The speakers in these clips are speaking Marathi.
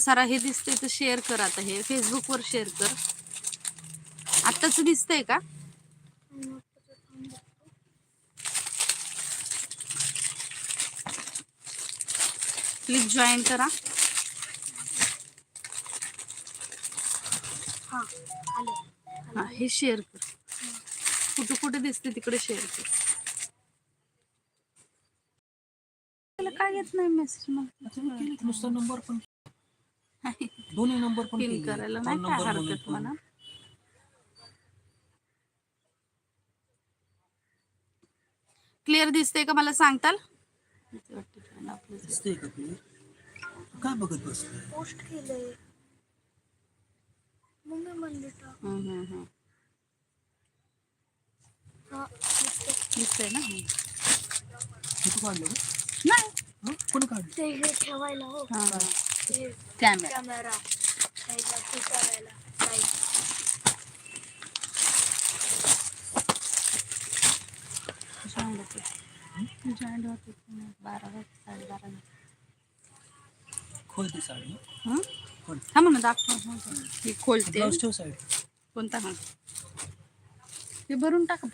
सारा हे दिसतंय तर शेअर कर आता हे. फेसबुक वर शेअर कर. आत्ताच दिसतंय का? क्लिक जॉईन करा. हा आले. हा हे शेअर कर. कुठे कुठे दिसते तिकडे शेअर कर. त्याला काय येत नाही मेसेज नुसता नंबर पण दोन्ही नंबर पण पिन केले. करायला दोन नाही काय number म्हणून हरकत पण. म्हणा क्लिअर दिसते का मला सांगताल दिसतंय का clear? काय बघत बस पोस्ट केलंय मम्मी म्हणले टाक हम्म, हम्म, हम्म. हा दिसतंय. ना तू काढलं का? नाही हं? कोणी काढलं ते हे ठेवायला हो हा, हा. कॅमेरा. जॉईंट होते बारा साडी. हं? हा दाखव. हा, हा. हे खोलते कोणता हा? हे भरून टाका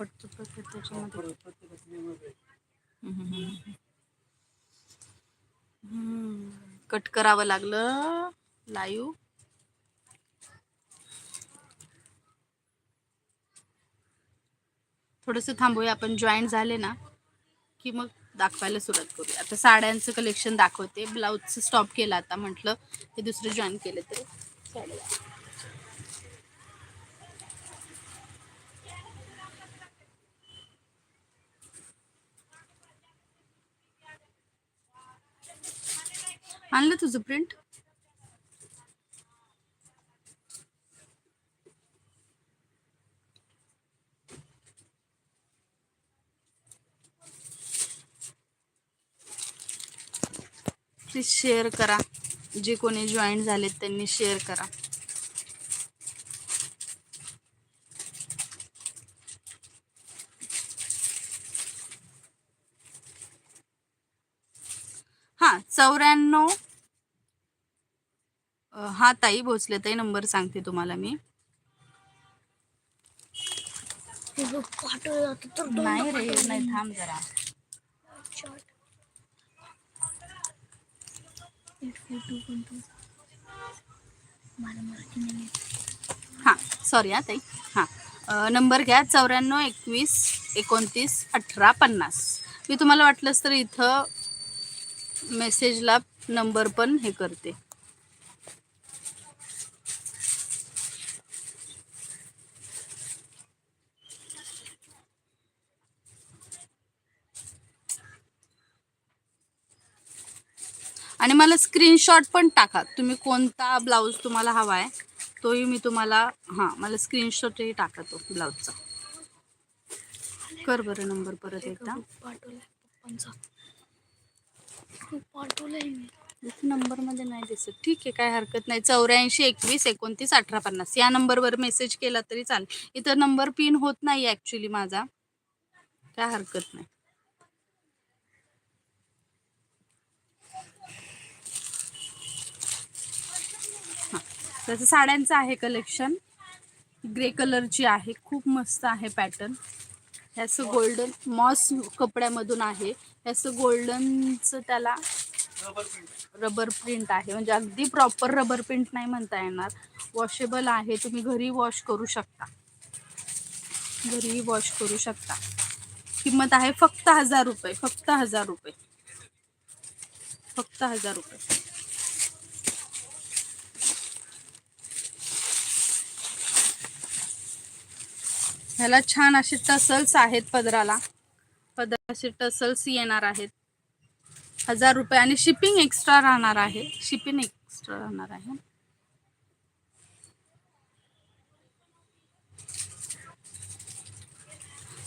त्याच्यामध्ये. आहे. कट करावं लागलं. लाईव्ह थोडस थांबूया आपण जॉईन झाले ना की मग दाखवायला सुरुवात करूया. आता साड्यांचं कलेक्शन दाखवते. ब्लाऊजचं स्टॉप केलं आता म्हटलं ते दुसरं जॉईन केलं तरी. चालेल. आणलं तुझं प्रिंट प्लीज शेअर करा. जे कोणी जॉईन झालेत त्यांनी शेअर करा. हा चौऱ्याण्णव हा ताई भोसले ताई नंबर सांगते तुम्हाला मी हे नाही रे. नाही थांब जरा. हां सॉरी हा ताई हां नंबर घ्या चौऱ्याण्णव एकवीस एकोणतीस अठरा पन्नास मी तुम्हाला वाटलंच तर इथं मेसेजला नंबर पण हे करते आणि मला स्क्रीनशॉट पण टाका. तुम्ही कोणता ब्लाऊज तुम्हाला हवा आहे तोही मी तुम्हाला हां मला स्क्रीनशॉटही टाका तो ब्लाऊजचा कर बरं नंबर परत एकदा. नंबरमध्ये नाही दिसत. ठीक आहे काय हरकत नाही. चौऱ्याऐंशी एकवीस एकोणतीस अठरा पन्नास. या नंबरवर मेसेज केला तरी चालेल. इथं नंबर पिन होत नाही ॲक्च्युली माझा. काय हरकत नाही. त्याचं साड्यांचं आहे कलेक्शन ग्रे कलरची आहे. खूप मस्त आहे पॅटर्न ह्याचं गोल्डन मॉस कपड्यामधून आहे. ह्याचं गोल्डनचं त्याला रबर प्रिंट आहे. म्हणजे अगदी प्रॉपर रबर प्रिंट नाही म्हणता येणार. वॉशेबल आहे. तुम्ही घरी वॉश करू शकता. घरीही वॉश करू शकता. किंमत आहे फक्त हजार रुपये. फक्त हजार रुपये. फक्त हजार रुपये. ह्याला छान असे टसल्स आहेत पदराला. पदराचे टसल्स येणार आहेत. हजार रुपये आणि शिपिंग एक्स्ट्रा राहणार आहे. शिपिंग एक्स्ट्रा राहणार आहे.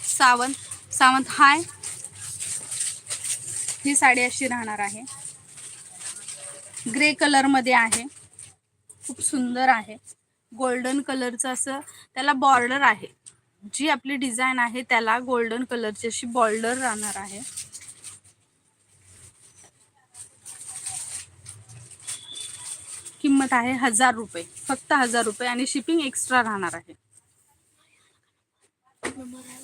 सावंत सावंत हाय. ही साडी अशी राहणार आहे. ग्रे कलरमध्ये आहे. खूप सुंदर आहे. गोल्डन कलरचं असं त्याला बॉर्डर आहे. जी आपली डिझाईन आहे त्याला गोल्डन कलरची अशी बॉर्डर राहणार आहे. किंमत आहे हजार रुपये फक्त हजार रुपये आणि शिपिंग एक्स्ट्रा राहणार आहे. आहे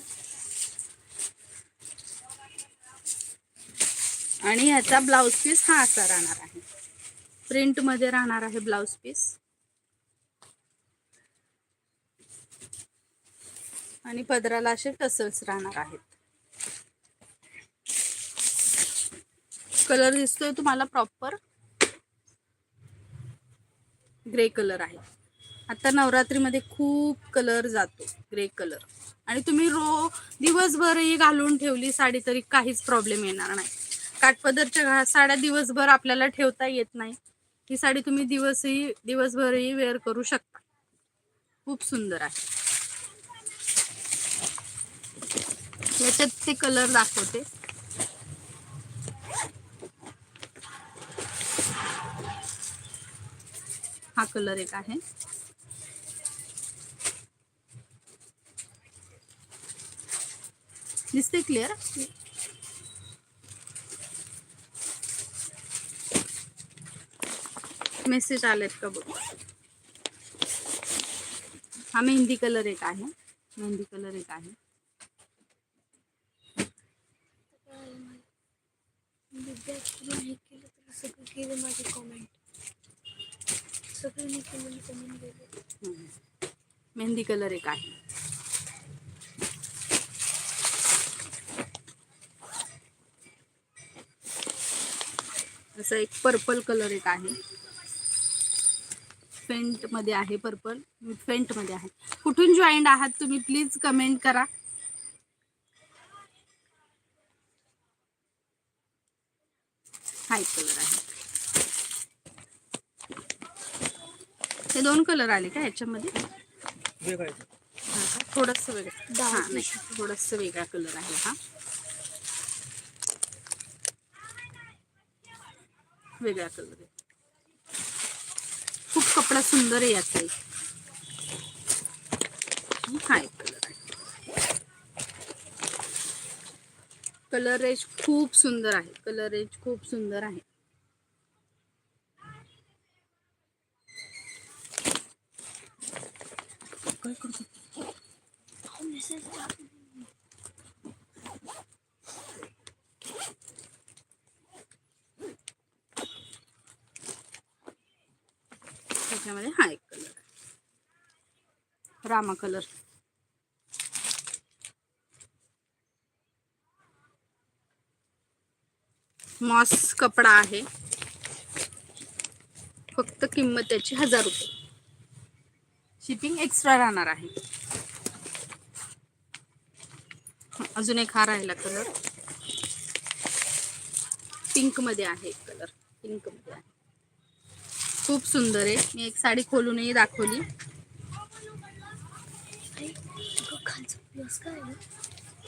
आणि ह्याचा ब्लाऊज पीस हा असा राहणार आहे. प्रिंटमध्ये राहणार आहे ब्लाऊज पीस. आणि पदराला असे टसल्स राहणार आहेत. कलर दिसतोय तुम्हाला प्रॉपर ग्रे कलर आहे. आता नवरात्रीमध्ये खूप कलर जातो ग्रे कलर आणि तुम्ही रो दिवसभरही घालून ठेवली साडी तरी काहीच प्रॉब्लेम येणार नाही. काठपदरच्या साड्या दिवसभर आपल्याला ठेवता येत नाही. ही साडी तुम्ही दिवसही दिवसभरही वेअर करू शकता. खूप सुंदर आहे. ते कलर दाखवते. हा कलर एक आहे. दिसते क्लिअर मेसेज आलेत का बघ? हा मेहंदी कलर एक आहे. मेहंदी कलर एक आहे. मेहंदी कलर एक आहे. असं एक पर्पल कलर एक आहे. फेंटमध्ये आहे पर्पल. फेंटमध्ये आहे. कुठून जॉईंट आहात तुम्ही? प्लीज कमेंट करा. हाय एक कलर आहे. हे दोन कलर आले का ह्याच्यामध्ये थोडस वेगळं. हा नाही थोडस वेगळा कलर आहे हा. वेगळा कलर आहे. खूप कपडा सुंदर आहे याचा. हा एक कलर आहे. कलर रेंज खूप सुंदर आहे. कलर रेंज खूप सुंदर आहे. काय करतो मेसेज त्याच्यामध्ये हा एक कलर रामा कलर मॉस कपडा आहे. फक्त किंमत त्याची हजार रुपये. शिपिंग एक्स्ट्रा राहणार आहे. अजून एक हा राहिला कलर पिंकमध्ये आहे कलर पिंकमध्ये आहे. खूप सुंदर आहे. मी एक साडी खोलूनही दाखवली.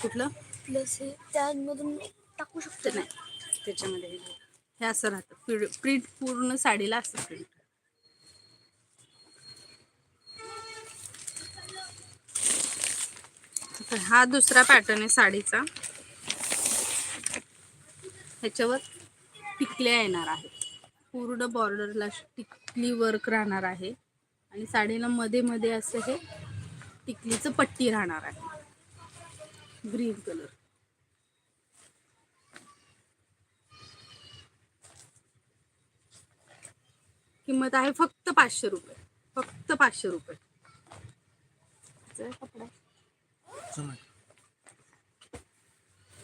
कुठलं? प्लस हे त्यामधून टाकू शकतो. नाही त्याच्यामध्ये हे. हे असं राहतं. प्रिंट पूर्ण साडीला असतं प्रिंट तर हा दुसरा पॅटर्न आहे साडीचा. ह्याच्यावर टिकल्या येणार आहेत. पूर्ण बॉर्डरला टिकली वर्क राहणार आहे. आणि साडीला मध्ये मध्ये असं हे टिकलीचं पट्टी राहणार आहे. ग्रीन कलर किंमत आहे फक्त पाचशे रुपये. फक्त पाचशे रुपये. कपडा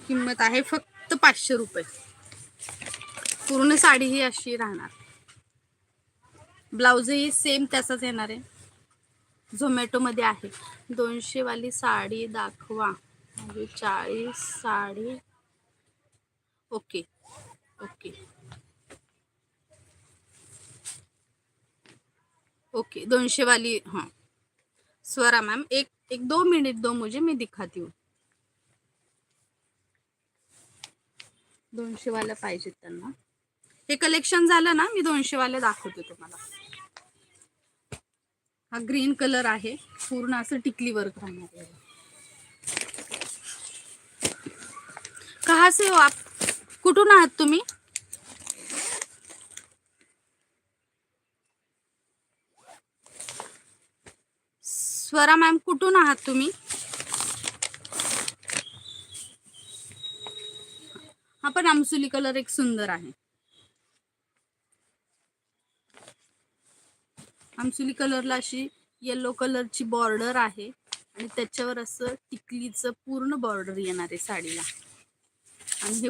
किंमत आहे फक्त पाचशे रुपये. पूर्ण साडी ही अशी राहणार. ब्लाऊजही सेम तसाच येणार आहे. झोमॅटोमध्ये आहे. दोनशे वाली साडी दाखवा. म्हणजे चाळीस साडी. ओके ओके ओके दोनशे वाली हा. स्वरा मॅम एक एक दो मिनट दो मुझे मैं दिखाती हूँ. दोनशे वाले पाहिजेत त्यांना. हे कलेक्शन झालं ना मी दोनशे वाले दाखवते तुम्हाला. हा ग्रीन कलर आहे. पूर्ण असं टिकली वर्क राहणार आहे. कहा से हो आप कुठून आहात तुम्ही? स्वरा मॅम कुठून आहात तुम्ही? हा पण आमसुली कलर एक सुंदर आहे. आमसुली कलरला अशी येलो कलरची बॉर्डर आहे आणि त्याच्यावर असं टिकलीचं पूर्ण बॉर्डर येणार आहे साडीला. आणि हे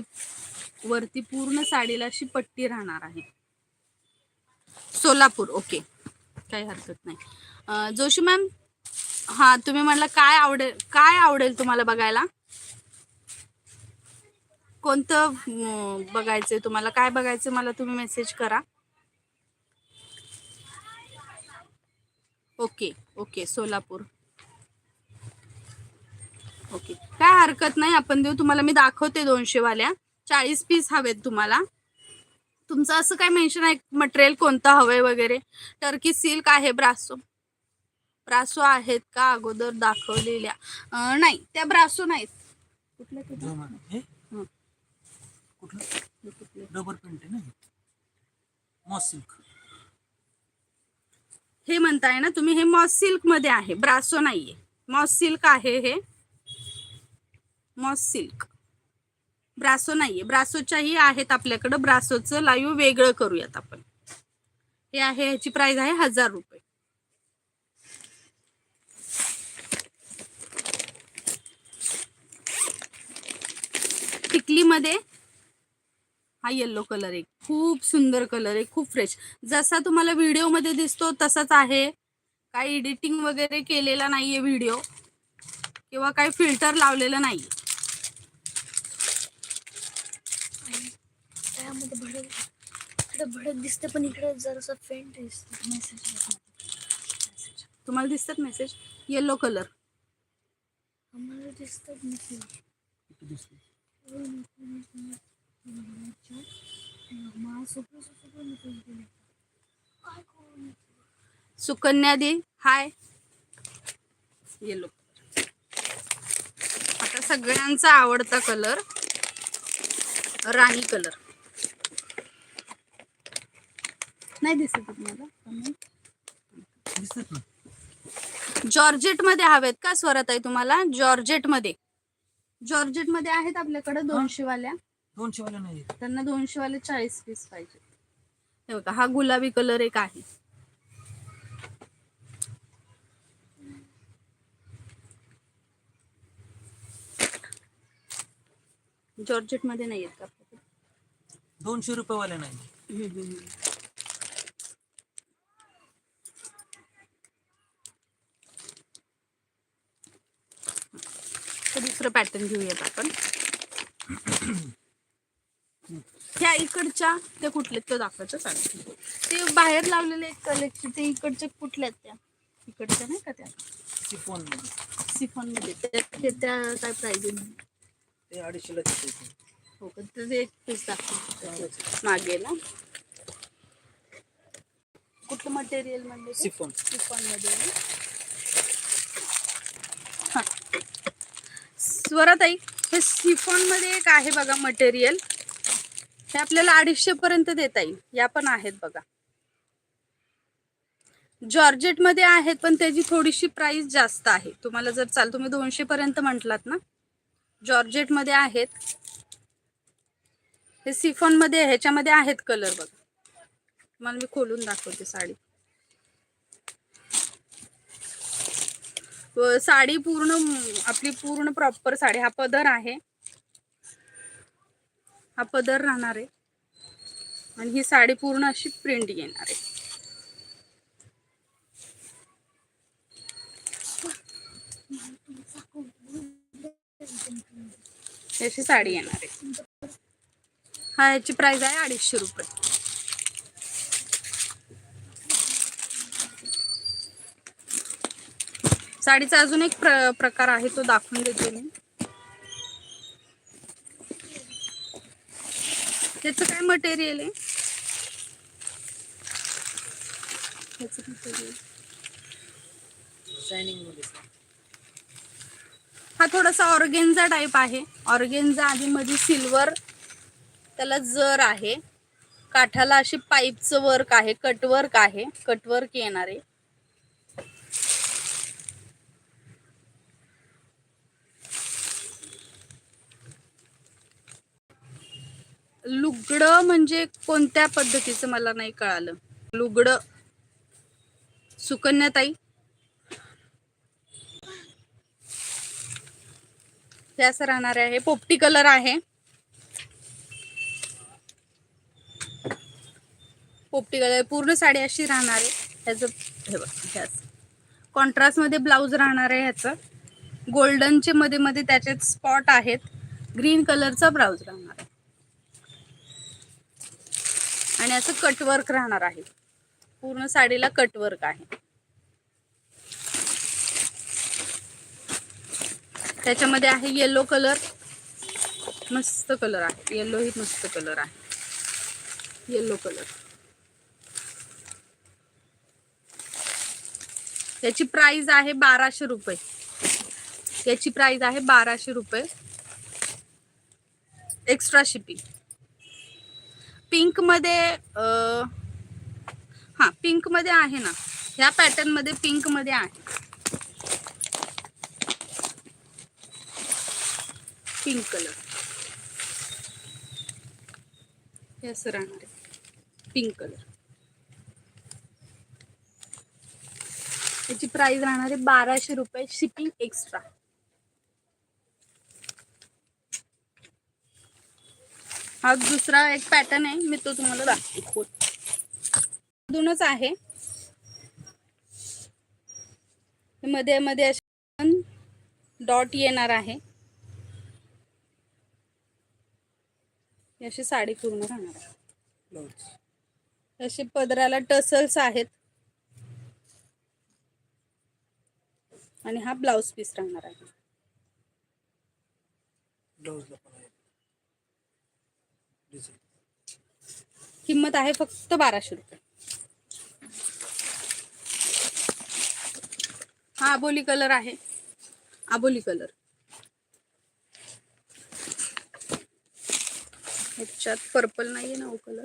वरती पूर्ण साडीला अशी पट्टी राहणार आहे. सोलापूर ओके काही हरकत नाही. जोशी मॅम हा तुम्ही म्हणला काय आवडेल काय आवडेल तुम्हाला बघायला? कोणतं बघायचंय तुम्हाला? काय बघायचं मला तुम्ही मेसेज करा. Okay okay Solapur. ओके. काय हरकत नाही आपण देऊ तुम्हाला. मी दाखवते दोनशे वाल्या चाळीस पीस हवेत तुम्हाला. तुमचं असं काय मेन्शन आहे? मटेरियल कोणतं हवंय वगैरे? टर्की सिल्क आहे ब्रासो ब्रासो आहेत का अगोदर दाखवलेल्या? नाही त्या ब्रासो नाहीत. कुठल्या सिल्क. हे म्हणताय ना तुम्ही हे मॉस सिल्कमध्ये आहे ब्रासो नाहीये. मॉस सिल्क आहे हे. Moss silk. ब्रासो नाहीये. ब्रासोच्याही आहेत आपल्याकडं. ब्रासोचं लाईव्ह वेगळं करूयात आपण. हे आहे ह्याची प्राइस आहे हजार रुपये. टिकलीमध्ये हा येल्लो कलर आहे खूप सुंदर कलर आहे खूप फ्रेश जसा तुम्हाला व्हिडिओमध्ये दिसतो तसाच आहे. काही एडिटिंग वगैरे केलेला नाहीये व्हिडिओ. किंवा काही फिल्टर लावलेलं नाही भडक दिसते पण इकडे जरासं फेंट दिसतं. मेसेज तुम्हाला दिसतात मेसेज येल्लो कलर आम्हाला दिसतात मेसेज किती दिसते मला सगळं सगळं मेसेज दिले काय करू सुकन्या दे. हाय. येलो आता सगळ्यांचा आवडता कलर राणी कलर नाही दिसत तुम्हाला जॉर्जेटमध्ये हवेत का स्वरात आहे तुम्हाला? जॉर्जेटमध्ये जॉर्जेटमध्ये आहेत आपल्याकडे दोनशे वाल्या दोनशे वाला नाही आहेत. त्यांना दोनशे वाले चाळीस पीस पाहिजे. हे बघा हा गुलाबी कलर एक आहे. जॉर्जेटमध्ये नाही आहेत का? दोनशे रुपये वाले नाही दुसरं पॅटर्न घेऊयात आपण. ह्या इकडच्या त्या कुठल्या ते दाखवायचं चालेल. ते बाहेर लावलेले एक कलेक्शन ते इकडच्या कुठल्या आहेत त्या? इकडच्या नाही का त्या? सिफोनमध्ये सिफॉनमध्ये त्या त्या काय प्राइस ते अडीचशेला हो का? ते एक पीस दाखव मागे ना? कुठलं मटेरियल ते? सिफोन. शिफॉनमध्ये. स्वराताई हे. सिफॉनमध्ये एक आहे बघा मटेरियल हे आपल्याला अडीचशे पर्यंत देता येईल. या पण आहेत बघा. जॉर्जेटमध्ये आहेत पण त्याची थोडीशी प्राइस जास्त आहे. तुम्हाला जर चाल तुम्ही दोनशे पर्यंत म्हटलात ना? जॉर्जेटमध्ये आहेत. हे सिफॉनमध्ये ह्याच्यामध्ये आहेत कलर बघा. तुम्हाला मी खोलून दाखवते साडी. साडी पूर्ण आपली पूर्ण प्रॉपर साडी. हा पदर आहे. हा पदर राहणार आहे. आणि ही साडी पूर्ण अशी प्रिंट येणार आहे. याची साडी येणार आहे. हा याची प्राइस आहे अडीचशे रुपये. साडीचा अजून एक प्र प्रकार आहे तो दाखवून देते मी. त्याचं काय मटेरियल आहे? त्याचं हा थोडासा ऑर्गेन्झा टाईप आहे. ऑर्गेन्झा आधी मध्ये सिल्वर त्याला जर आहे. काठाला अशी पाईपचं वर्क आहे कटवर्क आहे. कटवर्क येणार आहे. लुगडं म्हणजे कोणत्या पद्धतीचं मला नाही कळालं. लुगडं. सुकन्याताई. हे असं राहणार आहे. पोपटी कलर आहे. पोपटी कलर. पूर्ण साडी अशी राहणार आहे. ह्याचं कॉन्ट्रास्टमध्ये ब्लाऊज राहणार आहे ह्याचं. गोल्डनचे मध्ये मध्ये त्याच्यात स्पॉट आहेत. ग्रीन कलरचा ब्लाऊज राहणार आहे. आणि असं कटवर्क राहणार आहे. पूर्ण साडीला कटवर्क आहे. त्याच्यामध्ये आहे येलो कलर मस्त कलर आहे. येलो ही मस्त कलर आहे. येलो कलर याची प्राइस आहे बाराशे रुपये. याची प्राइस आहे बाराशे रुपये. एक्स्ट्रा शिपिंग पिंकमध्ये हा पिंकमध्ये आहे ना. ह्या पॅटर्नमध्ये पिंकमध्ये आहे. Pink colour. असं राहणार आहे. Pink colour. याची प्राइस राहणार आहे बाराशे रुपये शिपिंग एक्स्ट्रा. हा दुसरा एक पॅटर्न आहे. मी तो तुम्हाला दाखवतो. दोनच आहे. मध्ये मध्ये असे डॉट येणार आहे. अशी साडी पूर्ण राहणार आहे. ब्लाऊज असे पदराला टसल्स आहेत. आणि हा ब्लाउज पीस राहणार आहे ब्लाऊजला पण आहे डिझाईन किंमत आहे फक्त बाराशे रुपये. हा आबोली कलर आहे. आबोली कलर. ह्याच्यात पर्पल नाहीये ना कलर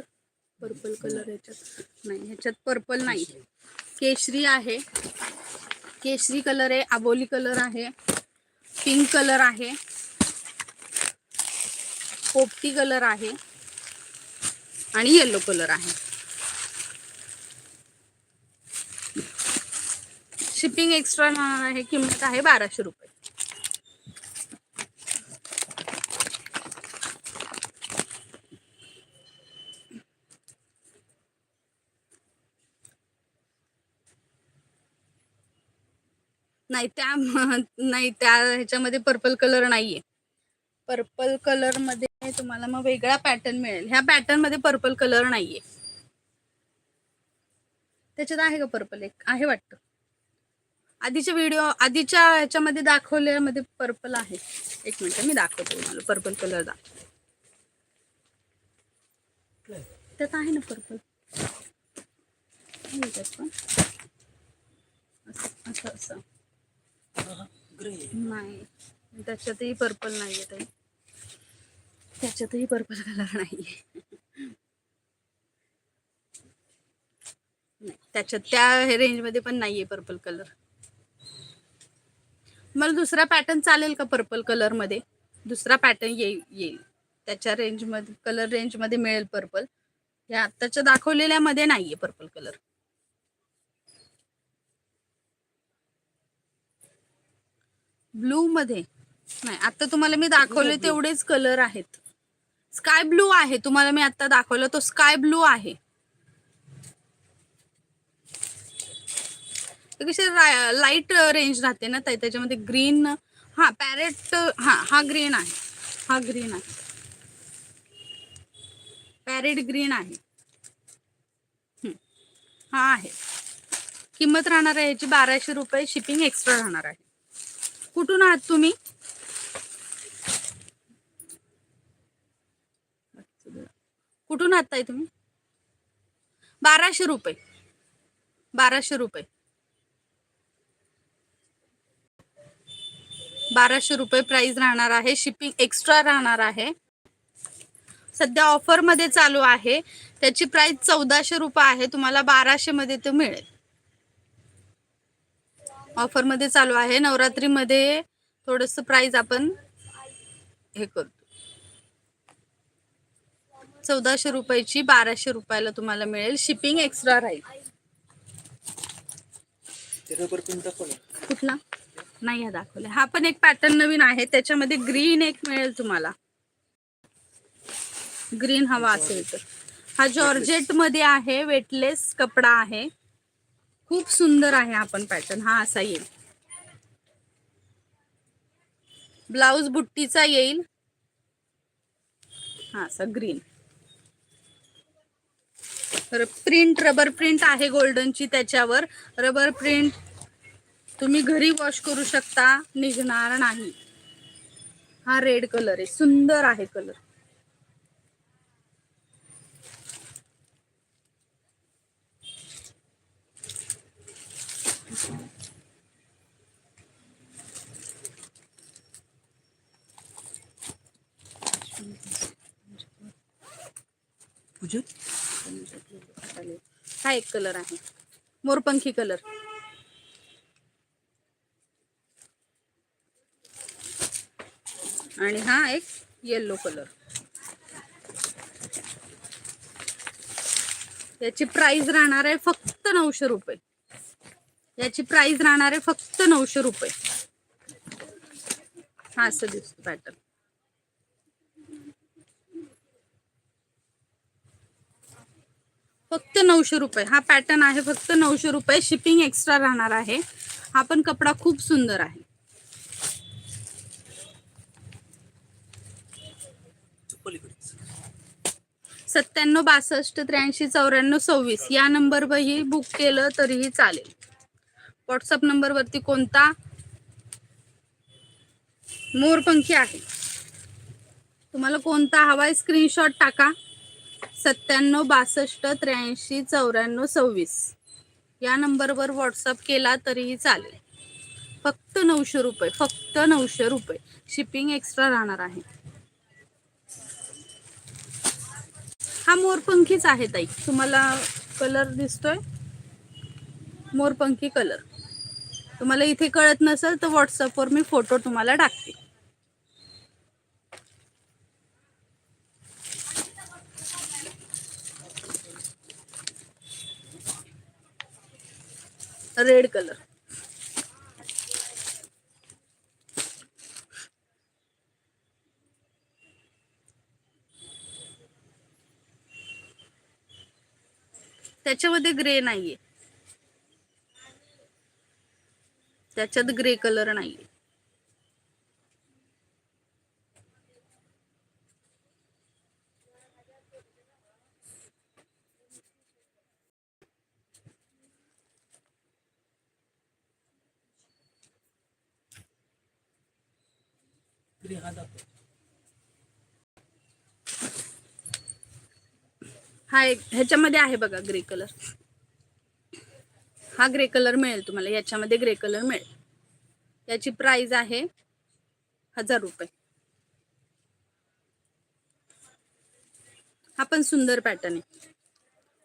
पर्पल कलर ह्याच्यात नाही ह्याच्यात पर्पल नाही. केशरी आहे. केशरी कलर आहे आबोली कलर आहे पिंक कलर आहे पोपटी कलर आहे. आणि येलो कलर आहे. शिपिंग एक्स्ट्रा आहे किंमत आहे बाराशे रुपये. नाही त्या नाही त्या ह्याच्यामध्ये पर्पल कलर नाहीये. पर्पल कलरमध्ये तुम्हाला मग वेगळा पॅटर्न मिळेल. ह्या पॅटर्नमध्ये पर्पल कलर नाहीये. त्याच्यात आहे का पर्पल एक? आहे वाटतं. आधीच्या व्हिडिओ आधीच्या ह्याच्यामध्ये दाखवल्यामध्ये पर्पल आहे. एक मिनिट मी दाखवते तुम्हाला. पर्पल कलर दाखव त्यात आहे ना पर्पल असं असं नाही. त्याच्यातही पर्पल नाहीये ताई त्याच्यातही पर्पल कलर नाहीये. नाही त्याच्यात त्या रेंजमध्ये पण नाहीये पर्पल कलर मला दुसरा पॅटर्न चालेल का पर्पल कलरमध्ये? दुसरा पॅटर्न येईल येईल. त्याच्या रेंजमध्ये कलर रेंजमध्ये मिळेल पर्पल या आत्ताच्या दाखवलेल्या मध्ये नाहीये पर्पल कलर ब्लू मध्ये. नाही आता तुम्हाला मी दाखवले तेवढेच कलर आहेत. स्काय ब्लू आहे. तुम्हाला मी आता दाखवलं तो स्काय ब्लू आहे. कसे लाइट रेंज राहते ना ताई, त्याच्यामध्ये ग्रीन हा पॅरेट हा हा ग्रीन आहे. हा ग्रीन आहे. पॅरेट ग्रीन आहे. हा आहे. किंमत राहणार आहे याची बाराशे रुपये शिपिंग एक्स्ट्रा राहणार आहे. कुठून आहात तुम्ही? कुठून आहात तुम्ही? बाराशे रुपये. बाराशे रुपये. बाराशे रुपये प्राइस राहणार आहे. शिपिंग एक्स्ट्रा राहणार आहे. सध्या ऑफरमध्ये चालू आहे. त्याची प्राइस चौदाशे रुपये आहे. तुम्हाला बाराशे मध्ये तो मिळेल. ऑफरमध्ये चालू आहे. नवरात्रीमध्ये थोडस प्राइस आपण हे करू. चौदाशे रुपयाची बाराशे रुपयाला तुम्हाला मिळेल. शिपिंग एक्स्ट्रा राहील. कुठला? नाही हा दाखवले हा पण एक पॅटर्न नवीन आहे. त्याच्यामध्ये ग्रीन एक मिळेल तुम्हाला. ग्रीन हवा असेल तर. हा जॉर्जेटमध्ये आहे. वेटलेस कपडा आहे. खूप सुंदर आहे हा पण पॅटर्न हा असा येईल. ब्लाउज बुट्टीचा येईल. हा असा ग्रीन प्रिंट रबर प्रिंट आहे गोल्डनची त्याच्यावर. रबर प्रिंट तुम्ही घरी वॉश करू शकता निघणार नाही. हा रेड कलर आहे सुंदर आहे कलर पूजत? हा एक कलर आहे. मोरपंखी कलर आणि हा एक येल्लो कलर याची प्राइस राहणार आहे फक्त नऊशे रुपये. याची प्राइस राहणार आहे फक्त नऊशे रुपये. हा असं दिसतो पॅटर्न फक्त नऊशे रुपये. हा पॅटर्न आहे फक्त नऊशे रुपये. शिपिंग एक्स्ट्रा राहणार आहे. हा पण कपडा खूप सुंदर आहे. सत्त्याण्णव बासष्ट त्र्याऐंशी चौऱ्याण्णव सव्वीस. या नंबरवरही बुक केलं तरीही चालेल. व्हॉट्सअप नंबरवरती कोणता? मोरपंखी आहे. तुम्हाला कोणता हवाय स्क्रीनशॉट टाका. सत्त्याण्णव बासष्ट त्र्याऐंशी चौऱ्याण्णव सव्वीस. या नंबरवर व्हॉट्सअप केला तरीही चालेल. फक्त नऊशे रुपये फक्त नऊशे रुपये. शिपिंग एक्स्ट्रा राहणार आहे. हा मोरपंखीच आहे ताई. तुम्हाला कलर दिसतोय? मोरपंखी कलर तुम्हाला इथे कळत नसेल तर व्हॉट्सअपवर मी फोटो तुम्हाला टाकते. Red colour. त्याच्यामध्ये ग्रे नाहीये. त्याच्यात ग्रे कलर नाहीये. हा एक ह्याच्यामध्ये आहे बघा ग्रे कलर. हा ग्रे कलर मिळेल तुम्हाला याच्यामध्ये ग्रे कलर मिळेल. याची प्राइस आहे हजार रुपये. हा पण सुंदर पॅटर्न आहे.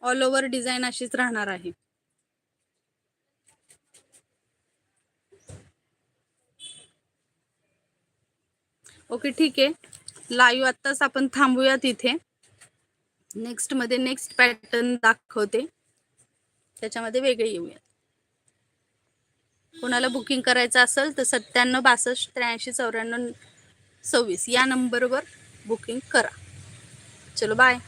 ऑल ओव्हर डिझाईन अशीच राहणार आहे. ओके ठीक आहे. लाईव्ह आत्ताच आपण थांबूयात इथे. नेक्स्टमध्ये नेक्स्ट पॅटर्न दाखवते. त्याच्यामध्ये वेगळे येऊयात. कोणाला बुकिंग करायचं असेल तर सत्त्याण्णव बासष्ट त्र्याऐंशी चौऱ्याण्णव सव्वीस या नंबरवर बुकिंग करा. चलो बाय